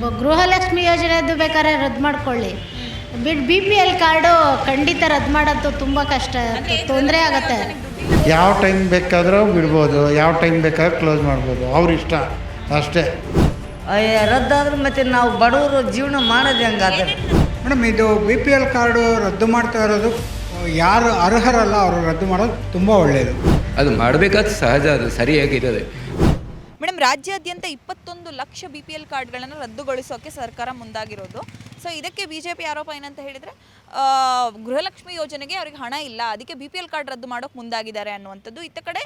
ಬ- ಗೃಹಲಕ್ಷ್ಮಿ ಯೋಜನೆದು ಬೇಕಾದ್ರೆ ರದ್ದು ಮಾಡ್ಕೊಳ್ಳಿ. ಬಿಡ್ ಬಿ ಪಿ ಎಲ್ ಕಾರ್ಡು ಖಂಡಿತ ರದ್ದು ಮಾಡೋದು ತುಂಬ ಕಷ್ಟ ತೊಂದರೆ ಆಗುತ್ತೆ. ಯಾವ ಟೈಮ್ ಬೇಕಾದರೂ ಬಿಡ್ಬೋದು ಯಾವ ಟೈಮ್ ಬೇಕಾದ್ರೂ ಕ್ಲೋಸ್ ಮಾಡ್ಬೋದು ಅವ್ರ ಇಷ್ಟ ಅಷ್ಟೇ. ಅಯ್ಯ, ರದ್ದಾದ್ರೆ ಮತ್ತೆ ನಾವು ಬಡವರು ಜೀವನ ಮಾಡೋದು ಹೆಂಗಾದ್ರೆ ಮೇಡಮ್ ಇದು ಬಿ ಪಿ ಎಲ್ ಕಾರ್ಡು ರದ್ದು ಮಾಡ್ತಾ ಇರೋದು ಯಾರು ಅರ್ಹರಲ್ಲ ಅವರು ರದ್ದು ಮಾಡೋದು ತುಂಬ ಒಳ್ಳೆಯದು ಅದು ಮಾಡಬೇಕಾದ ಸಹಜ ಅದು ಸರಿಯಾಗಿರೋದೆ. ಮೇಡಮ್ ರಾಜ್ಯಾದ್ಯಂತ ಇಪ್ಪತ್ತೊಂದು ಲಕ್ಷ ಬಿ ಪಿ ಎಲ್ ಕಾರ್ಡ್ಗಳನ್ನು ರದ್ದುಗೊಳಿಸೋಕೆ ಸರ್ಕಾರ ಮುಂದಾಗಿರೋದು. ಸೊ ಇದಕ್ಕೆ ಬಿ ಜೆ ಪಿ ಆರೋಪ ಏನಂತ ಹೇಳಿದರೆ ಗೃಹಲಕ್ಷ್ಮಿ ಯೋಜನೆಗೆ ಅವರಿಗೆ ಹಣ ಇಲ್ಲ. ಅದಕ್ಕೆ ಬಿ ಪಿ ಎಲ್ ಕಾರ್ಡ್ ರದ್ದು ಮಾಡೋಕೆ ಮುಂದಾಗಿದ್ದಾರೆ ಅನ್ನುವಂಥದ್ದು. ಇತ್ತ ಕಡೆ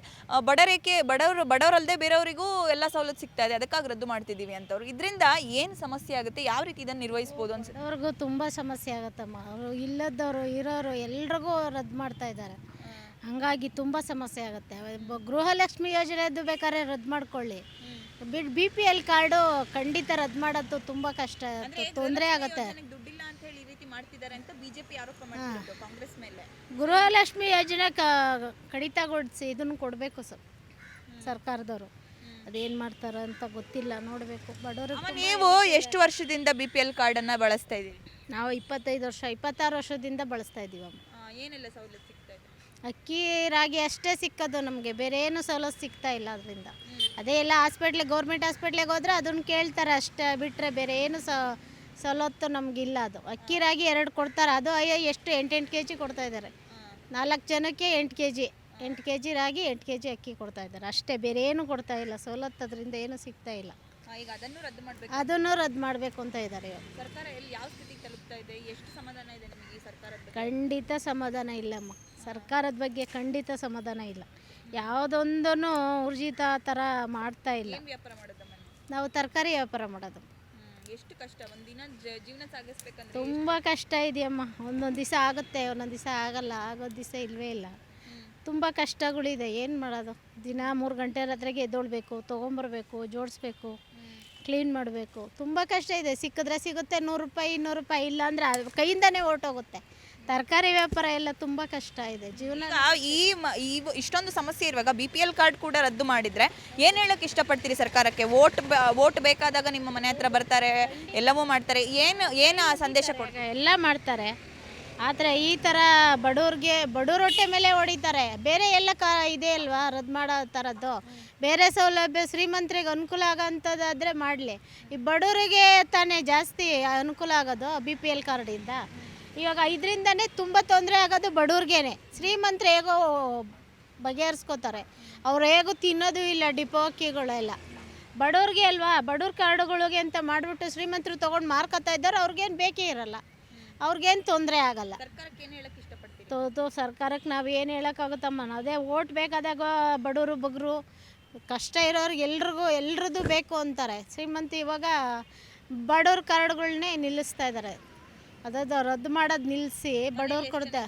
ಬಡರೇಕೆ ಬಡವರು ಬಡವರಲ್ಲದೆ ಬೇರೆಯವರಿಗೂ ಎಲ್ಲ ಸವಲತ್ತು ಸಿಗ್ತಾ ಇದೆ. ಅದಕ್ಕಾಗಿ ರದ್ದು ಮಾಡ್ತಿದ್ದೀವಿ ಅಂತವ್ರು. ಇದರಿಂದ ಏನು ಸಮಸ್ಯೆ ಆಗುತ್ತೆ? ಯಾವ ರೀತಿ ಇದನ್ನು ನಿರ್ವಹಿಸ್ಬೋದು ಅನ್ಸುತ್ತೆ? ಅವ್ರಿಗೂ ತುಂಬ ಸಮಸ್ಯೆ ಆಗುತ್ತಮ್ಮ. ಅವರು ಇಲ್ಲದವರು ಇರೋರು ಎಲ್ರಿಗೂ ರದ್ದು ಮಾಡ್ತಾ ಇದ್ದಾರೆ. ಹಾಗಾಗಿ ತುಂಬ ಸಮಸ್ಯೆ ಆಗುತ್ತೆ. ಗೃಹಲಕ್ಷ್ಮಿ ಯೋಜನೆದು ಬೇಕಾದ್ರೆ ರದ್ದು ಮಾಡ್ಕೊಳ್ಳಿ. ಬಿಡ್ ಬಿ ಪಿ ಎಲ್ ಕಾರ್ಡು ಖಂಡಿತ ರದ್ದು ಮಾಡೋದು ತುಂಬ ಕಷ್ಟ. ತೊಂದರೆ ಆಗುತ್ತೆ. ದುಡ್ಡಿಲ್ಲ ಅಂತ ಹೇಳಿ ಈ ರೀತಿ ಮಾಡ್ತಿದ್ದಾರೆ ಅಂತ ಬಿಜೆಪಿ ಆರೋಪ ಮಾಡ್ತಿರೋದು ಕಾಂಗ್ರೆಸ್ ಮೇಲೆ. ಗೃಹಲಕ್ಷ್ಮಿ ಯೋಜನೆ ಕ ಕಡಿತಗೊಳಿಸಿ ಇದನ್ನು ಕೊಡಬೇಕು ಸರ್ ಸರ್ಕಾರದವರು. ಅದೇನು ಮಾಡ್ತಾರೆ ಅಂತ ಗೊತ್ತಿಲ್ಲ ನೋಡಬೇಕು. ಬಡವರು ಅಮ್ಮ, ನೀವು ಎಷ್ಟು ವರ್ಷದಿಂದ ಬಿ ಪಿ ಎಲ್ ಕಾರ್ಡನ್ನು ಬಳಸ್ತಾ ಇದ್ದೀವಿ ನಾವು ಇಪ್ಪತ್ತೈದು ವರ್ಷ ಇಪ್ಪತ್ತಾರು ವರ್ಷದಿಂದ ಬಳಸ್ತಾ ಇದ್ದೀವಿ ಅಮ್ಮ ಏನೆಲ್ಲ ಸೌಲಭ್ಯ ಅಕ್ಕಿ ರಾಗಿ ಅಷ್ಟೇ ಸಿಕ್ಕೋದು ನಮಗೆ. ಬೇರೆ ಏನು ಸವಲತ್ತು ಸಿಗ್ತಾ ಇಲ್ಲ ಅದರಿಂದ. ಅದೇ ಎಲ್ಲ ಹಾಸ್ಪಿಟ್ಲಿಗೆ ಗೌರ್ಮೆಂಟ್ ಹಾಸ್ಪಿಟ್ಲಿಗೆ ಹೋದ್ರೆ ಅದನ್ನು ಕೇಳ್ತಾರೆ ಅಷ್ಟೇ. ಬಿಟ್ಟರೆ ಬೇರೆ ಏನು ಸ ಸವಲತ್ತು ನಮಗಿಲ್ಲ ಅದು. ಅಕ್ಕಿ ರಾಗಿ ಎರಡು ಕೊಡ್ತಾರೆ. ಅದು ಅಯ್ಯೋ ಎಷ್ಟು ಎಂಟೆಂಟು ಕೆ ಜಿ ಕೊಡ್ತಾ ಇದ್ದಾರೆ. ನಾಲ್ಕು ಜನಕ್ಕೆ ಎಂಟು ಕೆ ಜಿ ಎಂಟು ಕೆ ಜಿ ರಾಗಿ ಎಂಟು ಕೆ ಜಿ ಅಕ್ಕಿ ಕೊಡ್ತಾ ಇದ್ದಾರೆ. ಅಷ್ಟೇ ಬೇರೆ ಏನು ಕೊಡ್ತಾ ಇಲ್ಲ. ಸವಲತ್ತು ಅದರಿಂದ ಏನು ಸಿಗ್ತಾ ಇಲ್ಲ. ಈಗ ಅದನ್ನು ರದ್ದು ಮಾಡಬೇಕು. ಅದನ್ನು ರದ್ದು ಮಾಡಬೇಕು ಅಂತ ಇದ್ದಾರೆ ಸರ್ಕಾರ ಎಲ್ಲಿ ಯಾವ ಸ್ಥಿತಿಗೆ ತಲುಪ್ತಾ ಇದೆ? ಎಷ್ಟು ಸಮಾಧಾನ ಇದೆ ನಿಮಗೆ ಈ ಸರ್ಕಾರದ ಖಂಡಿತ ಸಮಾಧಾನ ಇಲ್ಲಮ್ಮ. ಸರ್ಕಾರದ ಬಗ್ಗೆ ಖಂಡಿತ ಸಮಾಧಾನ ಇಲ್ಲ. ಯಾವುದೊಂದನ್ನು ಊರ್ಜಿತ ಥರ ಮಾಡ್ತಾ ಇಲ್ಲ. ಏನ್ ವ್ಯಾಪಾರ ಮಾಡೋದಮ್ಮ ನೀವು? ನಾವು ತರಕಾರಿ ವ್ಯಾಪಾರ ಮಾಡೋದು. ಹ್ಮ್, ಎಷ್ಟು ಕಷ್ಟ? ಒಂದಿನ ಜ- ಜೀವನ ಸಾಗಿಸ್ಬೇಕಂದ್ರೆ ತುಂಬ ಕಷ್ಟ ಇದೆಯಮ್ಮ. ಒಂದೊಂದು ದಿವಸ ಆಗುತ್ತೆ ಒಂದೊಂದು ದಿವಸ ಆಗಲ್ಲ ಆಗೋದು ದಿವಸ ಇಲ್ಲವೇ ಇಲ್ಲ. ತುಂಬ ಕಷ್ಟಗಳಿದೆ. ಏನು ಮಾಡೋದು? ದಿನ ಮೂರು ಗಂಟೆ ರಾತ್ರಿಗೆ ಎದ್ದೊಳ್ಬೇಕು ತೊಗೊಂಬರ್ಬೇಕು ಜೋಡಿಸ್ಬೇಕು ಕ್ಲೀನ್ ಮಾಡಬೇಕು. ತುಂಬ ಕಷ್ಟ ಇದೆ. ಸಿಕ್ಕಿದ್ರೆ ಸಿಗುತ್ತೆ ನೂರು ರೂಪಾಯಿ ಇನ್ನೂರು ರೂಪಾಯಿ ಇಲ್ಲ ಅಂದರೆ ಅದು ಕೈಯಿಂದನೇ ಹೊರ್ಟೋಗುತ್ತೆ. ತರಕಾರಿ ವ್ಯಾಪಾರ ಎಲ್ಲ ತುಂಬ ಕಷ್ಟ ಇದೆ. ಜೀವನ ಈಗ ಈ ಮ- ಈ ಇಷ್ಟೊಂದು ಸಮಸ್ಯೆ ಇರುವಾಗ ಬಿ ಪಿ ಎಲ್ ಕಾರ್ಡ್ ಕೂಡ ರದ್ದು ಮಾಡಿದ್ರೆ ಏನ್ ಹೇಳಕ್ ಇಷ್ಟಪಡ್ತೀರಿ ಸರ್ಕಾರಕ್ಕೆ? ವೋಟ್ ವೋಟ್ ಬೇಕಾದಾಗ ನಿಮ್ಮ ಮನೆ ಹತ್ರ ಬರ್ತಾರೆ ಎಲ್ಲವೂ ಮಾಡ್ತಾರೆ. ಏನು ಏನು ಆ ಸಂದೇಶ ಕೊಡ್ತಾರೆ ಎಲ್ಲ ಮಾಡ್ತಾರೆ. ಆದರೆ ಈ ಥರ ಬಡವ್ರಿಗೆ ಬಡವ್ರ ಹೊಟ್ಟೆ ಮೇಲೆ ಹೊಡಿತಾರೆ. ಬೇರೆ ಎಲ್ಲ ಕ ಇದೆ ಅಲ್ವಾ? ರದ್ದು ಮಾಡೋ ಥರದ್ದು ಬೇರೆ ಸೌಲಭ್ಯ ಶ್ರೀಮಂತರಿಗೆ ಅನುಕೂಲ ಆಗೋಂಥದ್ದಾದರೆ ಮಾಡಲಿ. ಈ ಬಡವರಿಗೆ ತಾನೇ ಜಾಸ್ತಿ ಅನುಕೂಲ ಆಗೋದು ಬಿ ಪಿ ಎಲ್ ಕಾರ್ಡಿಂದ ಇವಾಗ ಇದರಿಂದನೇ ತುಂಬ ತೊಂದರೆ ಆಗೋದು ಬಡವ್ರಿಗೇನೆ. ಶ್ರೀಮಂತರು ಹೇಗೋ ಬಗೆಹರಿಸ್ಕೋತಾರೆ. ಅವ್ರು ಹೇಗೂ ತಿನ್ನೋದು ಇಲ್ಲ ಡಿಪೋ ಅಕ್ಕಿಗಳೆಲ್ಲ ಬಡವ್ರಿಗೆ ಅಲ್ವಾ ಬಡವ್ರ ಕಾರ್ಡುಗಳಿಗೆ ಅಂತ ಮಾಡಿಬಿಟ್ಟು ಶ್ರೀಮಂತರು ತೊಗೊಂಡು ಮಾರ್ಕೋತಾ ಇದ್ದಾರೆ ಅವ್ರಿಗೇನು ಬೇಕೇ ಇರಲ್ಲ. ಅವ್ರಿಗೇನು ತೊಂದರೆ ಆಗಲ್ಲ. ಸರ್ಕಾರಕ್ಕೆ ಏನು ಹೇಳಕ್ ಇಷ್ಟಪಡ್ತೀರಿ? ತೋ ತೋ ಸರ್ಕಾರಕ್ಕೆ ನಾವು ಏನು ಹೇಳೋಕ್ಕಾಗುತ್ತಮ್ಮ? ಅದೇ ಓಟ್ ಬೇಕಾದಾಗ ಬಡವರು ಬಗ್ರು ಕಷ್ಟ ಇರೋರಿಗೆ ಎಲ್ರಿಗೂ ಎಲ್ರದ್ದು ಬೇಕು ಅಂತಾರೆ. ಶ್ರೀಮಂತ ಇವಾಗ ಬಡವ್ರ ಕಾರ್ಡ್ಗಳನ್ನೇ ನಿಲ್ಲಿಸ್ತಾ ಇದ್ದಾರೆ. ಅದದು ರದ್ದು ಮಾಡೋದು ನಿಲ್ಲಿಸಿ ಬಡವ್ರು ಕೊಡ್ತಾ.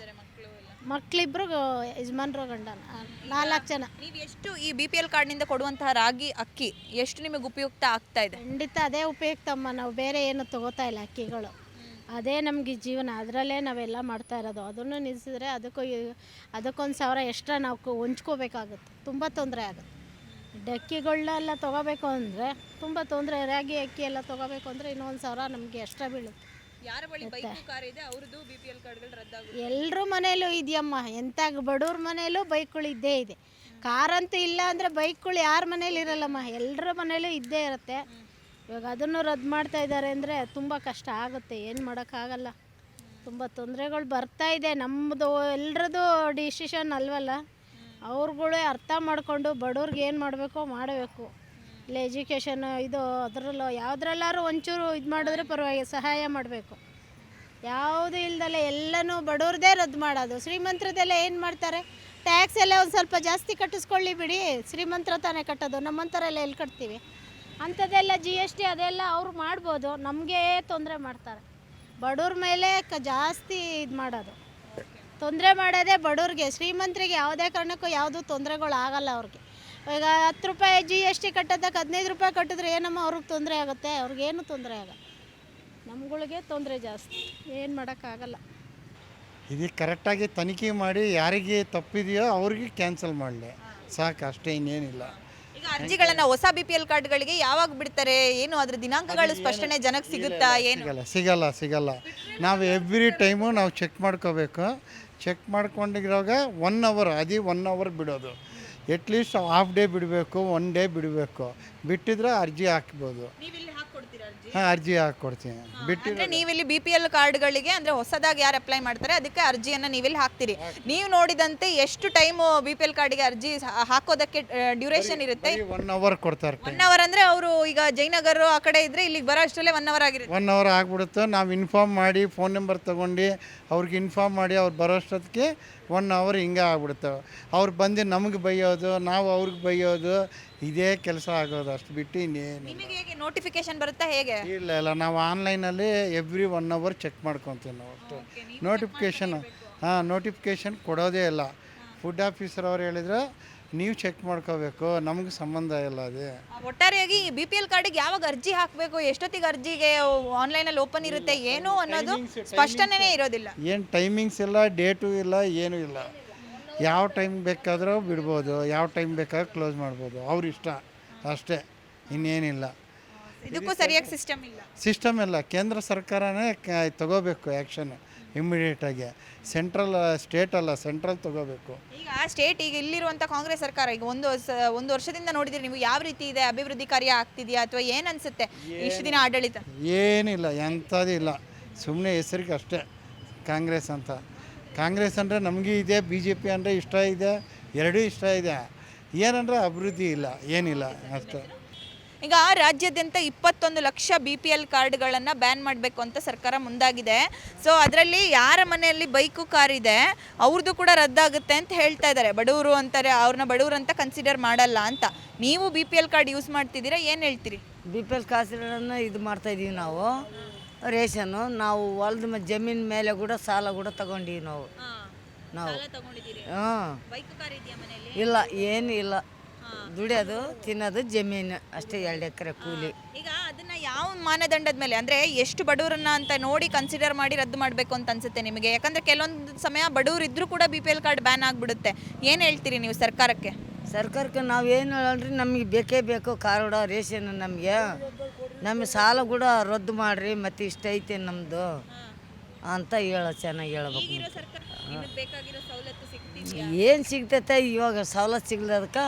ಮಕ್ಕಳಿಬ್ರು ಯಜಮಾನ್ರು ಗಂಡ ನಾಲ್ಕು ಜನ. ನೀವು ಎಷ್ಟು ಈ ಬಿ ಪಿ ಎಲ್ ಕಾರ್ಡ್ನಿಂದ ಕೊಡುವಂತಹ ರಾಗಿ ಅಕ್ಕಿ ಎಷ್ಟು ನಿಮಗೆ ಉಪಯುಕ್ತ ಆಗ್ತಾ ಇದೆ? ಖಂಡಿತ ಅದೇ ಉಪಯುಕ್ತಮ್ಮ ನಾವು ಬೇರೆ ಏನು ತಗೋತಾ ಇಲ್ಲ ಅಕ್ಕಿಗಳು. ಅದೇ ನಮಗೆ ಜೀವನ. ಅದರಲ್ಲೇ ನಾವೆಲ್ಲ ಮಾಡ್ತಾ ಇರೋದು. ಅದನ್ನು ನಿಲ್ಲಿಸಿದ್ರೆ ಅದಕ್ಕೂ ಅದಕ್ಕೊಂದು ಸಾವಿರ ಎಕ್ಸ್ಟ್ರಾ ನಾವು ಹೊಂಚ್ಕೋಬೇಕಾಗುತ್ತೆ ತುಂಬ ತೊಂದರೆ ಆಗುತ್ತೆ. ಡಕ್ಕಿಗಳನ್ನೆಲ್ಲ ತೊಗೋಬೇಕು ಅಂದರೆ ತುಂಬ ತೊಂದರೆ. ರಾಗಿ ಅಕ್ಕಿ ಎಲ್ಲ ತೊಗೋಬೇಕು ಅಂದರೆ ಇನ್ನೊಂದು ಸಾವಿರ ನಮಗೆ ಎಕ್ಸ್ಟ್ರಾ ಬೀಳುತ್ತೆ. ಯಾರ ಬಳಿ ಬೈಕು ಕಾರ್ ಇದೆ ಅವ್ರದ್ದು ಬಿ ಪಿ ಎಲ್ ಕಾರ್ಡ್ಗಳು ರದ್ದಾಗುತ್ತೆ. ಎಲ್ಲರ ಮನೇಲೂ ಇದೆಯಮ್ಮ ಎಂಥ ಬಡವ್ರ ಮನೇಲೂ ಬೈಕ್ಗಳು ಇದ್ದೇ ಇದೆ. ಕಾರಂತೂ ಇಲ್ಲ ಅಂದರೆ ಬೈಕ್ಗಳು ಯಾರ ಮನೇಲಿ ಇರಲ್ಲಮ್ಮ ಎಲ್ಲರ ಮನೇಲೂ ಇದ್ದೇ ಇರುತ್ತೆ. ಇವಾಗ ಅದನ್ನು ರದ್ದು ಮಾಡ್ತಾ ಇದ್ದಾರೆ ಅಂದರೆ ತುಂಬ ಕಷ್ಟ ಆಗುತ್ತೆ ಏನು ಮಾಡೋಕ್ಕಾಗಲ್ಲ. ತುಂಬ ತೊಂದರೆಗಳು ಬರ್ತಾ ಇದೆ ನಮ್ಮದು ಎಲ್ರದ್ದು ಡಿಸಿಷನ್ ಅಲ್ವಲ್ಲ? ಅವ್ರುಗಳೇ ಅರ್ಥ ಮಾಡಿಕೊಂಡು ಬಡವ್ರಿಗೆ ಏನು ಮಾಡಬೇಕೋ ಮಾಡಬೇಕು. ಇಲ್ಲ ಎಜುಕೇಷನ್ ಇದು ಅದರಲ್ಲೂ, ಯಾವುದ್ರಲ್ಲಾರು ಒಂಚೂರು ಇದು ಮಾಡಿದ್ರೆ ಪರವಾಗಿ ಸಹಾಯ ಮಾಡಬೇಕು. ಯಾವುದು ಇಲ್ದಲೆ ಎಲ್ಲನೂ ಬಡವ್ರದೇ ರದ್ದು ಮಾಡೋದು. ಶ್ರೀಮಂತರದೆಲ್ಲ ಏನು ಮಾಡ್ತಾರೆ? ಟ್ಯಾಕ್ಸ್ ಎಲ್ಲ ಒಂದು ಸ್ವಲ್ಪ ಜಾಸ್ತಿ ಕಟ್ಟಿಸ್ಕೊಳ್ಳಿ ಬಿಡಿ, ಶ್ರೀಮಂತರ ತಾನೇ ಕಟ್ಟೋದು ನಮ್ಮಂಥರೆಲ್ಲ ಎಲ್ಲಿ ಕಟ್ತೀವಿ? ಅಂಥದ್ದೆಲ್ಲ ಜಿ ಎಸ್ ಟಿ ಅದೆಲ್ಲ ಅವ್ರು ಮಾಡ್ಬೋದು, ನಮಗೆ ತೊಂದರೆ ಮಾಡ್ತಾರೆ. ಬಡವ್ರ ಮೇಲೆ ಕ ಜಾಸ್ತಿ ಇದು ಮಾಡೋದು. ತೊಂದರೆ ಮಾಡೋದೇ ಬಡವ್ರಿಗೆ, ಶ್ರೀಮಂತರಿಗೆ ಯಾವುದೇ ಕಾರಣಕ್ಕೂ ಯಾವುದೂ ತೊಂದರೆಗಳು ಆಗಲ್ಲ ಅವ್ರಿಗೆ. ಈಗ ಹತ್ತು ರೂಪಾಯಿ ಜಿ ಎಸ್ ಟಿ ಕಟ್ಟೋದಕ್ಕೆ ಹದಿನೈದು ರೂಪಾಯಿ ಕಟ್ಟಿದ್ರೆ ಏನಮ್ಮ ಅವ್ರಿಗೆ ತೊಂದರೆ ಆಗುತ್ತೆ? ಅವ್ರಿಗೇನು ತೊಂದರೆ ಆಗಲ್ಲ. ನಮ್ಗಳಿಗೆ ತೊಂದರೆ ಜಾಸ್ತಿ. ಏನು ಮಾಡೋಕ್ಕಾಗಲ್ಲ. ಇದು ಕರೆಕ್ಟಾಗಿ ತನಿಖೆ ಮಾಡಿ ಯಾರಿಗೆ ತಪ್ಪಿದೆಯೋ ಅವ್ರಿಗೆ ಕ್ಯಾನ್ಸಲ್ ಮಾಡಲಿ. ಸಾಕು ಅಷ್ಟೇ ಇನ್ನೇನಿಲ್ಲ. ಈಗ ಅರ್ಜಿಗಳನ್ನು ಹೊಸ ಬಿ ಪಿ ಎಲ್ ಕಾರ್ಡ್ಗಳಿಗೆ ಯಾವಾಗ ಬಿಡ್ತಾರೆ? ಏನು ಅದ್ರ ದಿನಾಂಕಗಳು ಸ್ಪಷ್ಟನೆ ಜನಕ್ಕೆ ಸಿಗುತ್ತಾ? ಏನು? ಸಿಗಲ್ಲ ಸಿಗಲ್ಲ ಸಿಗಲ್ಲ. ನಾವು ಎವ್ರಿ ಟೈಮು ನಾವು ಚೆಕ್ ಮಾಡ್ಕೋಬೇಕು. ಚೆಕ್ ಮಾಡ್ಕೊಂಡಿರೋವಾಗ ಒನ್ ಅವರ್ ಅದೇ ಒನ್ ಅವರ್ ಬಿಡೋದು. ಎಟ್ಲೀಸ್ಟ್ ಹಾಫ್ ಡೇ ಬಿಡಬೇಕು ಒನ್ ಡೇ ಬಿಡಬೇಕು. ಬಿಟ್ಟಿದ್ರೆ ಅರ್ಜಿ ಹಾಕ್ಬೋದು. ಹಾಂ ಅರ್ಜಿ ಹಾಕ್ಕೊಡ್ತೀನಿ. ಬಿಟ್ಟು ಅಂದ್ರೆ ನೀವಿಲ್ಲಿ ಬಿ ಪಿ ಎಲ್ ಕಾರ್ಡ್ಗಳಿಗೆ ಅಂದ್ರೆ ಹೊಸದಾಗಿ ಯಾರು ಅಪ್ಲೈ ಮಾಡ್ತಾರೆ ಅದಕ್ಕೆ ಅರ್ಜಿಯನ್ನ ನೀವಿಲ್ಲಿ ಹಾಕ್ತೀರಿ. ನೀವು ನೋಡಿದಂತೆ ಎಷ್ಟು ಟೈಮ್ ಬಿ ಪಿ ಎಲ್ ಕಾರ್ಡ್ಗೆ ಅರ್ಜಿ ಹಾ- ಹಾಕೋದಕ್ಕೆ ಡ್ಯೂರೇಷನ್ ಇರುತ್ತೆ? ಒನ್ ಅವರ್ ಕೊಡ್ತಾರೆ ಒನ್ ಅವರ್ ಅಂದ್ರೆ ಅವರು ಈಗ ಜಯನಗರ ಆ ಕಡೆ ಇದ್ರೆ ಇಲ್ಲಿಗೆ ಬರೋ ಅಷ್ಟರಲ್ಲೇ ಒನ್ ಅವರ್ ಆಗಿರುತ್ತೆ. ಒನ್ ಅವರ್ ಆಗ್ಬಿಡುತ್ತೆ. ನಾವು ಇನ್ಫಾರ್ಮ್ ಮಾಡಿ ಫೋನ್ ನಂಬರ್ ತೊಗೊಂಡು ಅವ್ರಿಗೆ ಇನ್ಫಾರ್ಮ್ ಮಾಡಿ ಅವ್ರು ಬರೋಷ್ಟೊತ್ತಿಗೆ ಒನ್ ಅವರ್ ಹಿಂಗೆ ಆಗ್ಬಿಡುತ್ತೆ. ಅವ್ರು ಬಂದು ನಮಗೆ ಬೈಯೋದು ನಾವು ಅವ್ರಿಗೆ ಬೈಯೋದು ಇದೇ ಕೆಲಸ ಆಗೋದು ಅಷ್ಟು ಬಿಟ್ಟು ಇನ್ನೇನು ನಿಮಗೆ ಹೇಗೆ ನೋಟಿಫಿಕೇಶನ್ ಬರುತ್ತಾ ಹೇಗೆ? ಇಲ್ಲ ಇಲ್ಲ ನಾವು ಆನ್ಲೈನಲ್ಲಿ ಎವ್ರಿ ಒನ್ ಅವರ್ ಚೆಕ್ ಮಾಡ್ಕೊತೀವಿ ನಾವು ಅಷ್ಟು. ನೋಟಿಫಿಕೇಷನ್ ಹಾಂ ನೋಟಿಫಿಕೇಷನ್ ಕೊಡೋದೇ ಇಲ್ಲ. ಫುಡ್ ಆಫೀಸರ್ ಅವ್ರು ಹೇಳಿದ್ರೆ ನೀವು ಚೆಕ್ ಮಾಡ್ಕೋಬೇಕು ನಮಗೆ ಸಂಬಂಧ ಇಲ್ಲ ಅದೇ. ಒಟ್ಟಾರೆಯಾಗಿ ಬಿ ಪಿ ಎಲ್ ಕಾರ್ಡಿಗೆ ಯಾವಾಗ ಅರ್ಜಿ ಹಾಕಬೇಕು ಎಷ್ಟೊತ್ತಿಗೆ ಅರ್ಜಿಗೆ ಆನ್ಲೈನಲ್ಲಿ ಓಪನ್ ಇರುತ್ತೆ ಏನು ಅನ್ನೋದು ಸ್ಪಷ್ಟನೇ ಇರೋದಿಲ್ಲ. ಏನು ಟೈಮಿಂಗ್ಸ್ ಇಲ್ಲ ಡೇಟು ಇಲ್ಲ ಏನೂ ಇಲ್ಲ. ಯಾವ ಟೈಮ್ ಬೇಕಾದರೂ ಬಿಡ್ಬೋದು ಯಾವ ಟೈಮ್ ಬೇಕಾದ್ರೂ ಕ್ಲೋಸ್ ಮಾಡ್ಬೋದು. ಅವ್ರ ಇಷ್ಟ ಅಷ್ಟೇ ಇನ್ನೇನಿಲ್ಲ. ಇದಕ್ಕೂ ಸರಿಯಾಗಿ ಸಿಸ್ಟಮ್ ಇಲ್ಲ. ಸಿಸ್ಟಮ್ ಇಲ್ಲ. ಕೇಂದ್ರ ಸರ್ಕಾರನೇ ಕ ತಗೋಬೇಕು ಆ್ಯಕ್ಷನ್ ಇಮ್ಮಿಡಿಯೇಟಾಗಿ ಸೆಂಟ್ರಲ್ ಸ್ಟೇಟ್ ಅಲ್ಲ ಸೆಂಟ್ರಲ್ ತಗೋಬೇಕು. ಈಗ ಸ್ಟೇಟ್ ಈಗ ಇಲ್ಲಿರುವಂತ ಕಾಂಗ್ರೆಸ್ ಸರ್ಕಾರ ಈಗ ಒಂದು ಸ- ಒಂದು ವರ್ಷದಿಂದ ನೋಡಿದ್ರೆ ನೀವು ಯಾವ ರೀತಿ ಇದೆ? ಅಭಿವೃದ್ಧಿ ಕಾರ್ಯ ಆಗ್ತಿದೆಯಾ ಅಥವಾ ಏನ್ ಅನ್ಸುತ್ತೆ ಇಷ್ಟು ದಿನ ಆಡಳಿತ? ಏನಿಲ್ಲ ಎಂಥದ್ದು ಇಲ್ಲ ಸುಮ್ಮನೆ ಹೆಸರಿಗೆ ಅಷ್ಟೇ ಕಾಂಗ್ರೆಸ್ ಅಂತ. ಕಾಂಗ್ರೆಸ್ ಅಂದರೆ ನಮಗೂ ಇದೆ ಬಿ ಜೆ ಪಿ ಅಂದರೆ ಇಷ್ಟ ಇದೆ ಎರಡೂ ಇಷ್ಟ ಇದೆ. ಏನಂದರೆ ಅಭಿವೃದ್ಧಿ ಇಲ್ಲ ಏನಿಲ್ಲ ಅಷ್ಟು. ಈಗ ರಾಜ್ಯಾದ್ಯಂತ ಇಪ್ಪತ್ತೊಂದು ಲಕ್ಷ ಬಿ ಪಿ ಎಲ್ ಕಾರ್ಡ್ಗಳನ್ನು ಬ್ಯಾನ್ ಮಾಡಬೇಕು ಅಂತ ಸರ್ಕಾರ ಮುಂದಾಗಿದೆ. ಸೊ ಅದರಲ್ಲಿ ಯಾರ ಮನೆಯಲ್ಲಿ ಬೈಕು ಕಾರ್ ಇದೆ ಅವ್ರದ್ದು ಕೂಡ ರದ್ದಾಗುತ್ತೆ ಅಂತ ಹೇಳ್ತಾ ಇದ್ದಾರೆ. ಬಡವರು ಅಂತಾರೆ ಅವ್ರನ್ನ ಬಡವರು ಅಂತ ಕನ್ಸಿಡರ್ ಮಾಡಲ್ಲ ಅಂತ. ನೀವು B P L card use ಮಾಡ್ತಿದ್ದೀರಾ ಏನು ಹೇಳ್ತೀರಿ? ಬಿ ಪಿ ಎಲ್ ಕಾರ್ಡ್ಗಳನ್ನು ಇದು ಮಾಡ್ತಾಯಿದ್ದೀವಿ ನಾವು. ರೇಷನ್ನು ನಾವು ಹೊಲದ ಮ ಜಮೀನ್ ಮೇಲೆ ಕೂಡ ಸಾಲ ಕೂಡ ತಗೊಂಡೀವಿ ನಾವು. ನಾವು. ಹಾಂ. ಬೈಕು ಕಾರ್ ಇದೆಯಾ ಮನೆಯಲ್ಲಿ ಇಲ್ಲ ಏನು ಇಲ್ಲ. ದುಡಿಯೋದು ತಿನ್ನೋದು ಜಮೀನು ಅಷ್ಟೇ ಎರಡು ಎಕರೆ ಕೂಲಿ. ಈಗ ಅದನ್ನ ಯಾವ ಮಾನದಂಡದ ಮೇಲೆ ಅಂದ್ರೆ ಎಷ್ಟು ಬಡವರನ್ನ ಅಂತ ನೋಡಿ ಕನ್ಸಿಡರ್ ಮಾಡಿ ರದ್ದು ಮಾಡಬೇಕು ಅಂತ ಅನ್ಸುತ್ತೆ ನಿಮಗೆ? ಯಾಕಂದ್ರೆ ಕೆಲವೊಂದು ಸಮಯ ಬಡವರು ಇದ್ರೂ ಕೂಡ B P L card ban ಆಗ್ಬಿಡುತ್ತೆ. ಏನು ಹೇಳ್ತೀರಿ ನೀವು ಸರ್ಕಾರಕ್ಕೆ? ಸರ್ಕಾರಕ್ಕೆ ನಾವು ಏನು ಹೇಳಲ್ರಿ ನಮಗೆ ಬೇಕೇ ಬೇಕು ಕಾರ್ಡ ರೇಷನ್ ನಮಗೆ. ನಮಗೆ ಸಾಲ ಕೂಡ ರದ್ದು ಮಾಡಿರಿ ಮತ್ತು ಇಷ್ಟ ಐತೆ ನಮ್ಮದು ಅಂತ ಹೇಳ ಚೆನ್ನಾಗಿ ಹೇಳ್ಬೇಕು ಏನು ಸಿಗ್ತೈತೆ ಇವಾಗ ಸವಲತ್ತು ಸಿಗ್ಲದಕ್ಕೆ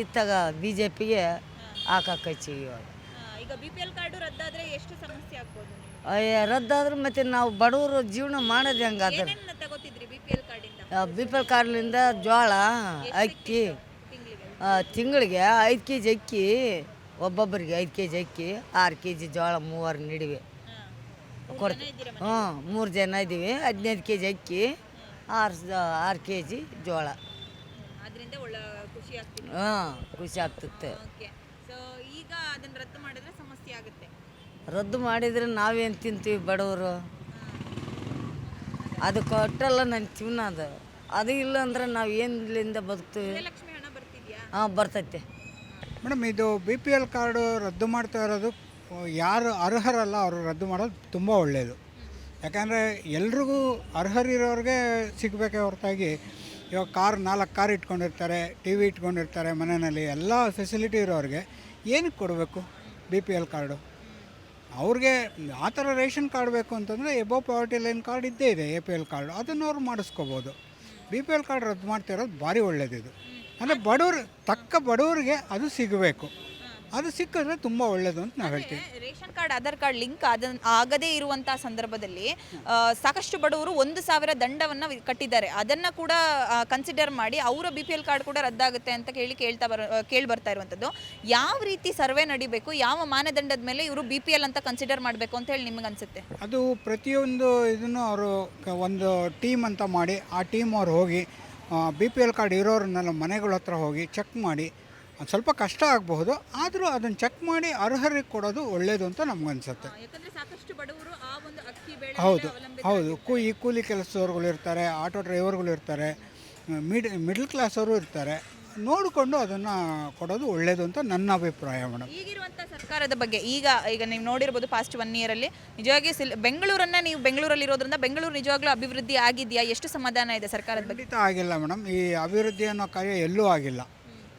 ಇತ್ತಾಗ ಬಿ ಜೆ ಪಿಗೆ ಹಾಕಾಕೈತಿ ಇವಾಗ ಅಯ್ಯ ರದ್ದಾದ್ರೆ ಮತ್ತೆ ನಾವು ಬಡವರು ಜೀವನ ಮಾಡೋದು ಹೆಂಗಾದ್ರೆ ಬಿ ಪಿ ಎಲ್ ಕಾರ್ಡ್ಲಿಂದ ಜೋಳ ಅಕ್ಕಿ ತಿಂಗಳಿಗೆ? ಐದು ಕೆ ಜಿ ಅಕ್ಕಿ ಒಬ್ಬೊಬ್ಬರಿಗೆ ಐದು ಕೆ ಜಿ ಅಕ್ಕಿ ಆರು ಕೆ ಜಿ ಜೋಳ ಮೂವರು ನಡಿವೆ. ಕೊಡ್ತೀವಿ. ಹ್ಞೂ ಮೂರು ಜನ ಇದ್ದೀವಿ. ಹದಿನೈದು ಕೆ ಜಿ ಅಕ್ಕಿ ಆರು ಆರು ಕೆ ಜಿ ಜೋಳ. ಹಾಂ ಖುಷಿ ಆಗ್ತದೆ ಓಕೆ. ಸೊ ಈಗ ಅದನ್ನ ರದ್ದು ಮಾಡಿದ್ರೆ ಸಮಸ್ಯೆ ಆಗುತ್ತೆ. ರದ್ದು ಮಾಡಿದರೆ ನಾವೇನು ತಿಂತೀವಿ ಬಡವರು? ಅದು ಕೊಟ್ಟಲ್ಲ ನನ್ನ ಜೀವನ ಅದು. ಅದು ಇಲ್ಲ ಅಂದ್ರೆ ನಾವು ಏನಿಲ್ಲಿಂದ ಬದುಕ್ತೀವಿ? ಹಾಂ ಬರ್ತೈತೆ. ಮೇಡಮ್, ಇದು ಬಿ ಪಿ ಎಲ್ ಕಾರ್ಡು ರದ್ದು ಮಾಡ್ತಾ ಇರೋದು ಯಾರು ಅರ್ಹರಲ್ಲ ಅವರು ರದ್ದು ಮಾಡೋದು ತುಂಬ ಒಳ್ಳೆಯದು ಯಾಕಂದರೆ ಎಲ್ರಿಗೂ ಅರ್ಹರಿರೋರಿಗೆ ಸಿಗಬೇಕೆ ಹೊರತಾಗಿ, ಇವಾಗ ಕಾರ್ ನಾಲ್ಕು ಕಾರ್ ಇಟ್ಕೊಂಡಿರ್ತಾರೆ, ಟಿ ವಿ ಇಟ್ಕೊಂಡಿರ್ತಾರೆ ಮನೆಯಲ್ಲಿ, ಎಲ್ಲ ಫೆಸಿಲಿಟಿ ಇರೋರಿಗೆ ಏನಕ್ಕೆ ಕೊಡಬೇಕು ಬಿ ಪಿ ಎಲ್ ಕಾರ್ಡು? ಅವ್ರಿಗೆ ಆ ಥರ ರೇಷನ್ ಕಾರ್ಡ್ ಬೇಕು ಅಂತಂದರೆ ಎಬೋ ಪಾವರ್ಟಿ ಲೈನ್ ಕಾರ್ಡ್ ಇದ್ದೇ ಇದೆ ಎ ಪಿ ಎಲ್ ಕಾರ್ಡು. ಅದನ್ನು ಅವ್ರು ಮಾಡಿಸ್ಕೋಬೋದು. ಬಿ ಪಿ ಎಲ್ ಕಾರ್ಡ್ ರದ್ದು ಮಾಡ್ತಿರೋದು ಭಾರಿ ಒಳ್ಳೆಯದಿದು ಅಂದರೆ ಬಡವರು ತಕ್ಕ ಬಡವ್ರಿಗೆ ಅದು ಸಿಗಬೇಕು. ಅದು ಸಿಕ್ಕಿದ್ರೆ ತುಂಬ ಒಳ್ಳೆಯದು ಅಂತ ನಾವು ಹೇಳ್ತೀವಿ. Ration card Aadhaar card link ಆದ ಆಗದೇ ಇರುವಂತಹ ಸಂದರ್ಭದಲ್ಲಿ ಆ, ಸಾಕಷ್ಟು ಬಡವರು ಒಂದು ಸಾವಿರ ದಂಡವನ್ನು ವಿ- ಕಟ್ಟಿದ್ದಾರೆ. ಅದನ್ನ ಕೂಡ ಕನ್ಸಿಡರ್ ಮಾಡಿ ಅವರ ಬಿ ಪಿ ಎಲ್ ಕಾರ್ಡ್ ಕೂಡ ರದ್ದಾಗುತ್ತೆ ಅಂತ ಕೇಳಿ ಕೇಳ್ತಾ ಬರ ಕೇಳಿ ಬರ್ತಾ ಇರುವಂಥದ್ದು ಯಾವ ರೀತಿ ಸರ್ವೆ ನಡಿಬೇಕು ಯಾವ ಮಾನದಂಡದ ಮೇಲೆ ಇವರು ಬಿ ಪಿ ಎಲ್ ಅಂತ ಕನ್ಸಿಡರ್ ಮಾಡಬೇಕು ಅಂತ ಹೇಳಿ ನಿಮಗೆ ಅನ್ಸುತ್ತೆ? ಅದು ಪ್ರತಿಯೊಂದು ಇದನ್ನು ಅವರು ಕ- ಒಂದು ಟೀಮ್ ಅಂತ ಮಾಡಿ ಆ ಟೀಮ್ ಅವ್ರು ಹೋಗಿ ಬಿ ಪಿ ಎಲ್ ಕಾರ್ಡ್ ಇರೋರನ್ನೆಲ್ಲ ಮನೆಗಳ ಹತ್ರ ಹೋಗಿ ಚೆಕ್ ಮಾಡಿ ಒಂದು ಸ್ವಲ್ಪ ಕಷ್ಟ ಆಗಬಹುದು ಆದರೂ ಅದನ್ನು ಚೆಕ್ ಮಾಡಿ ಅರ್ಹರಿಗೆ ಕೊಡೋದು ಒಳ್ಳೆಯದು ಅಂತ ನಮಗನ್ಸುತ್ತೆ. ಹೌದು ಹೌದು. ಕೂ ಈ ಕೂಲಿ ಕೆಲಸದವ್ರುಗಳು ಇರ್ತಾರೆ ಆಟೋ ಡ್ರೈವರ್ಗಳು ಇರ್ತಾರೆ ಮಿಡ್ ಮಿಡ್ಲ್ ಕ್ಲಾಸವರು ಇರ್ತಾರೆ. ನೋಡಿಕೊಂಡು ಅದನ್ನು ಕೊಡೋದು ಒಳ್ಳೆಯದು ಅಂತ ನನ್ನ ಅಭಿಪ್ರಾಯ ಮೇಡಮ್. ಈಗಿರುವಂಥ ಸರ್ಕಾರದ ಬಗ್ಗೆ ಈಗ ಈಗ ನೀವು ನೋಡಿರ್ಬೋದು ಪಾಸ್ಟ್ ಒನ್ ಇಯರಲ್ಲಿ ನಿಜವಾಗಿ ಸಿಲ್ ಬೆಂಗಳೂರನ್ನ ನೀವು ಬೆಂಗಳೂರಲ್ಲಿ ಇರೋದ್ರಿಂದ ಬೆಂಗಳೂರು ನಿಜವಾಗ್ಲೂ ಅಭಿವೃದ್ಧಿ ಆಗಿದೆಯಾ? ಎಷ್ಟು ಸಮಾಧಾನ ಇದೆ ಸರ್ಕಾರದ ಬಗ್ಗೆ? ಖಂಡಿತ ಆಗಿಲ್ಲ ಮೇಡಮ್. ಈ ಅಭಿವೃದ್ಧಿ ಅನ್ನೋ ಕಾರ್ಯ ಎಲ್ಲೂ ಆಗಿಲ್ಲ.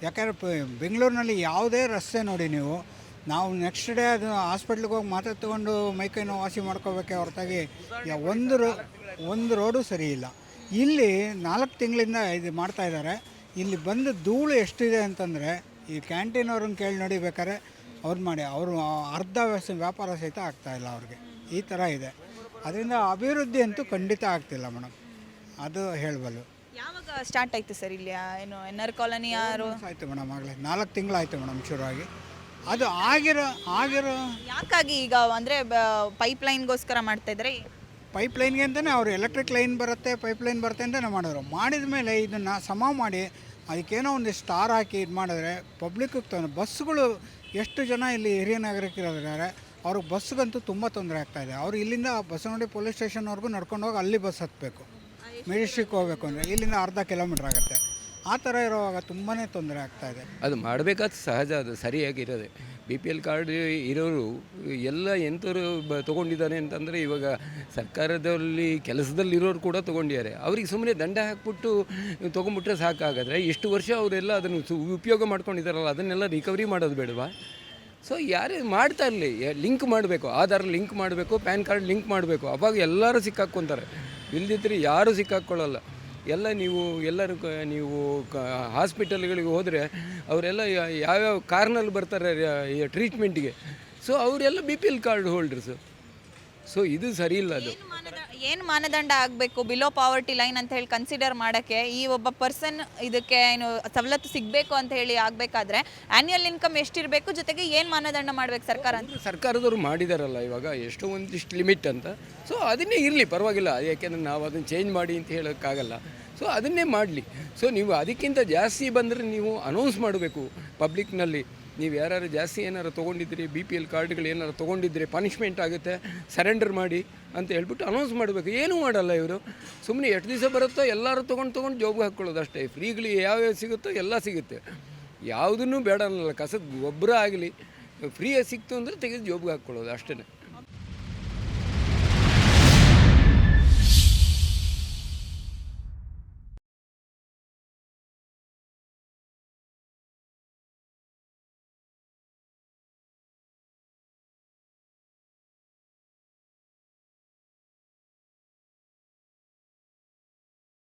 ಯಾಕಂದರೆ ಬೆಂಗಳೂರಿನಲ್ಲಿ ಯಾವುದೇ ರಸ್ತೆ ನೋಡಿ ನೀವು ನಾವು ನೆಕ್ಸ್ಟ್ ಡೇ ಅದು ಹಾಸ್ಪಿಟ್ಲಿಗೆ ಹೋಗಿ ಮಾತ್ರೆ ತೊಗೊಂಡು ಮೈಕೈ ನೋವು ವಾಸಿ ಮಾಡ್ಕೋಬೇಕೆ ಹೊರತಾಗಿ ಯಾ- ಒಂದು ರೋ ಒಂದು ರೋಡು ಸರಿ ಇಲ್ಲ. ಇಲ್ಲಿ ನಾಲ್ಕು ತಿಂಗಳಿಂದ ಇದು ಮಾಡ್ತಾ ಇದ್ದಾರೆ. ಇಲ್ಲಿ ಬಂದು ಧೂಳು ಎಷ್ಟಿದೆ ಅಂತಂದರೆ ಈ ಕ್ಯಾಂಟೀನ್ ಅವ್ರನ್ನ ಕೇಳಿ ನೋಡಿ ಬೇಕಾದ್ರೆ ಅವ್ರು ಮಾಡಿ ಅವರು ಅರ್ಧ ವ್ಯವಸ್ಥೆ ವ್ಯಾಪಾರ ಸಹಿತ ಆಗ್ತಾಯಿಲ್ಲ ಇಲ್ಲ ಅವ್ರಿಗೆ. ಈ ಥರ ಇದೆ. ಅದರಿಂದ ಅಭಿವೃದ್ಧಿ ಅಂತೂ ಖಂಡಿತ ಆಗ್ತಿಲ್ಲ ಮೇಡಮ್. ಅದು ಹೇಳಬಲ್ಲು. ಯಾವಾಗ ಸ್ಟಾರ್ಟ್ ಆಯಿತು ಸರ್ ಇಲ್ಲಿ ಏನು ಎನ್ ಆರ್ ಕಾಲೋನಿ ಯಾರು ಆಯಿತು ಮೇಡಮ್ ಆಗಲೇ. ನಾಲ್ಕು ತಿಂಗಳಾಯಿತು ಮೇಡಮ್ ಶುರುವಾಗಿ. ಅದು ಆಗಿರೋ ಆಗಿರೋ ಯಾಕಾಗಿ ಈಗ ಅಂದರೆ ಪೈಪ್ ಲೈನ್ಗೋಸ್ಕರ ಮಾಡ್ತಾ ಇದ್ದಾರೆ? ಪೈಪ್ ಲೈನ್ಗೆ ಅಂತಲೇ ಅವರು ಎಲೆಕ್ಟ್ರಿಕ್ ಲೈನ್ ಬರುತ್ತೆ ಪೈಪ್ ಲೈನ್ ಬರುತ್ತೆ ಅಂತಲೇ ಮಾಡಿದ್ರು. ಮಾಡಿದ ಮೇಲೆ ಇದನ್ನು ಸಮ ಮಾಡಿ ಅದಕ್ಕೇನೋ ಒಂದು ಸ್ಟಾರ್ ಹಾಕಿ ಇದು ಮಾಡಿದ್ರೆ ಪಬ್ಲಿಕ್ಕಿಗೆ ತೊಂದರೆ ಬಸ್ಗಳು ಎಷ್ಟು ಜನ ಇಲ್ಲಿ ಹಿರಿಯ ನಾಗರಿಕರಿದ್ದಾರೆ ಅವ್ರಿಗೆ ಬಸ್ಗಂತೂ ತುಂಬ ತೊಂದರೆ ಆಗ್ತಾಯಿದೆ ಅವ್ರು ಇಲ್ಲಿಂದ ಬಸವನಹಳ್ಳಿ ಪೊಲೀಸ್ ಸ್ಟೇಷನ್ವರೆಗೂ ನಡ್ಕೊಂಡು ಹೋಗಿ ಅಲ್ಲಿ ಬಸ್ ಹತ್ತಬೇಕು ಮೆಜೆಸ್ಟಿಕ್ ಹೋಗಬೇಕು ಅಂದರೆ ಇಲ್ಲಿಂದ ಅರ್ಧ ಕಿಲೋಮೀಟ್ರ್ ಆಗುತ್ತೆ. ಆ ಥರ ಇರುವಾಗ ತುಂಬಾ ತೊಂದರೆ ಆಗ್ತಾ ಇದೆ. ಅದು ಮಾಡಬೇಕಾದ ಸಹಜ, ಅದು ಸರಿಯಾಗಿರೋದೆ. ಬಿ ಪಿ ಎಲ್ ಕಾರ್ಡ್ ಇರೋರು ಎಲ್ಲ ಎಂಥವ್ರು ಬ, ತೊಗೊಂಡಿದ್ದಾರೆ ಅಂತಂದರೆ ಇವಾಗ ಸರ್ಕಾರದಲ್ಲಿ, ಕೆಲಸದಲ್ಲಿರೋರು ಕೂಡ ತೊಗೊಂಡಿದ್ದಾರೆ. ಅವ್ರಿಗೆ ಸುಮ್ಮನೆ ದಂಡ ಹಾಕ್ಬಿಟ್ಟು ತೊಗೊಂಡ್ಬಿಟ್ರೆ ಸಾಕಾಗಾದರೆ ಇಷ್ಟು ವರ್ಷ ಅವರೆಲ್ಲ ಅದನ್ನು ಸು, ಉಪಯೋಗ ಮಾಡ್ಕೊಂಡಿದ್ದಾರಲ್ಲ, ಅದನ್ನೆಲ್ಲ ರಿಕವರಿ ಮಾಡೋದು ಬೇಡವಾ? ಸೊ ಯಾರೇ ಮಾಡ್ತಾ ಇರಲಿ ಲಿಂಕ್ ಮಾಡಬೇಕು, ಆಧಾರ್ ಲಿಂಕ್ ಮಾಡಬೇಕು, ಪ್ಯಾನ್ ಕಾರ್ಡ್ ಲಿಂಕ್ ಮಾಡಬೇಕು, ಅವಾಗ ಎಲ್ಲರೂ ಸಿಕ್ಕಾಕ್ಕೊಂತಾರೆ. ಇಲ್ದಿದ್ರೆ ಯಾರೂ ಸಿಕ್ಕಾಕ್ಕೊಳ್ಳಲ್ಲ ಎಲ್ಲ ನೀವು, ಎಲ್ಲರೂ ನೀವು ಕ, ಹಾಸ್ಪಿಟಲ್ಗಳಿಗೆ ಹೋದರೆ ಅವರೆಲ್ಲ ಯಾವ್ಯಾವ ಕಾರ್ನಲ್ಲಿ ಬರ್ತಾರೆ ಟ್ರೀಟ್ಮೆಂಟ್ಗೆ ಸೊ ಅವರೆಲ್ಲ B P L card holders so ಇದು ಸರಿ ಇಲ್ಲ ಅದು. ಏನು ಮಾನದಂಡ ಆಗಬೇಕು? ಬಿಲೋ ಪಾವರ್ಟಿ ಲೈನ್ ಅಂತ ಹೇಳಿ ಕನ್ಸಿಡರ್ ಮಾಡೋಕ್ಕೆ ಈ ಒಬ್ಬ ಪರ್ಸನ್ ಇದಕ್ಕೆ ಏನು ಸವಲತ್ತು ಸಿಗಬೇಕು ಅಂತ ಹೇಳಿ ಆಗಬೇಕಾದ್ರೆ ಆ್ಯನ್ಯಲ್ ಇನ್ಕಮ್ ಎಷ್ಟಿರಬೇಕು? ಜೊತೆಗೆ ಏನು ಮಾನದಂಡ ಮಾಡ್ಬೇಕು ಸರ್ಕಾರ ಅಂತ? ಸರ್ಕಾರದವರು ಮಾಡಿದಾರಲ್ಲ ಇವಾಗ ಎಷ್ಟೋ ಒಂದಿಷ್ಟು ಲಿಮಿಟ್ ಅಂತ. ಸೊ ಅದನ್ನೇ ಇರಲಿ, ಪರವಾಗಿಲ್ಲ. ಯಾಕೆಂದರೆ ನಾವು ಅದನ್ನು ಚೇಂಜ್ ಮಾಡಿ ಅಂತ ಹೇಳೋಕ್ಕಾಗಲ್ಲ. ಸೊ ಅದನ್ನೇ ಮಾಡಲಿ. ಸೊ ನೀವು ಅದಕ್ಕಿಂತ ಜಾಸ್ತಿ ಬಂದರೆ ನೀವು ಅನೌನ್ಸ್ ಮಾಡಬೇಕು ಪಬ್ಲಿಕ್ನಲ್ಲಿ ನೀವು ಯಾರು ಜಾಸ್ತಿ ಏನಾರು ತೊಗೊಂಡಿದ್ರಿ ಬಿ ಪಿ ಎಲ್ ಕಾರ್ಡ್ಗಳು ಏನಾರು ತೊಗೊಂಡಿದ್ರೆ ಪನಿಷ್ಮೆಂಟ್ ಆಗುತ್ತೆ ಸರೆಂಡರ್ ಮಾಡಿ ಅಂತ ಹೇಳ್ಬಿಟ್ಟು ಅನೌನ್ಸ್ ಮಾಡಬೇಕು. ಏನೂ ಮಾಡಲ್ಲ ಇವರು. ಸುಮ್ಮನೆ ಎಷ್ಟು ದಿವಸ ಬರುತ್ತೋ ಎಲ್ಲರೂ ತೊಗೊಂಡು ತೊಗೊಂಡು ಜಾಬ್ಗೆ ಹಾಕ್ಕೊಳ್ಳೋದು ಅಷ್ಟೇ. ಫ್ರೀಗಳು ಯಾವ್ಯಾವ ಸಿಗುತ್ತೋ ಎಲ್ಲ ಸಿಗುತ್ತೆ. ಯಾವುದನ್ನು ಬೇಡ ಅನ್ನಲ್ಲ. ಕಸದ ಗೊಬ್ಬರ ಆಗಲಿ ಫ್ರೀಯಾಗಿ ಸಿಕ್ತು ಅಂದರೆ ತೆಗೆದು ಜಾಬ್ಗೆ ಹಾಕ್ಕೊಳ್ಳೋದು ಅಷ್ಟೇ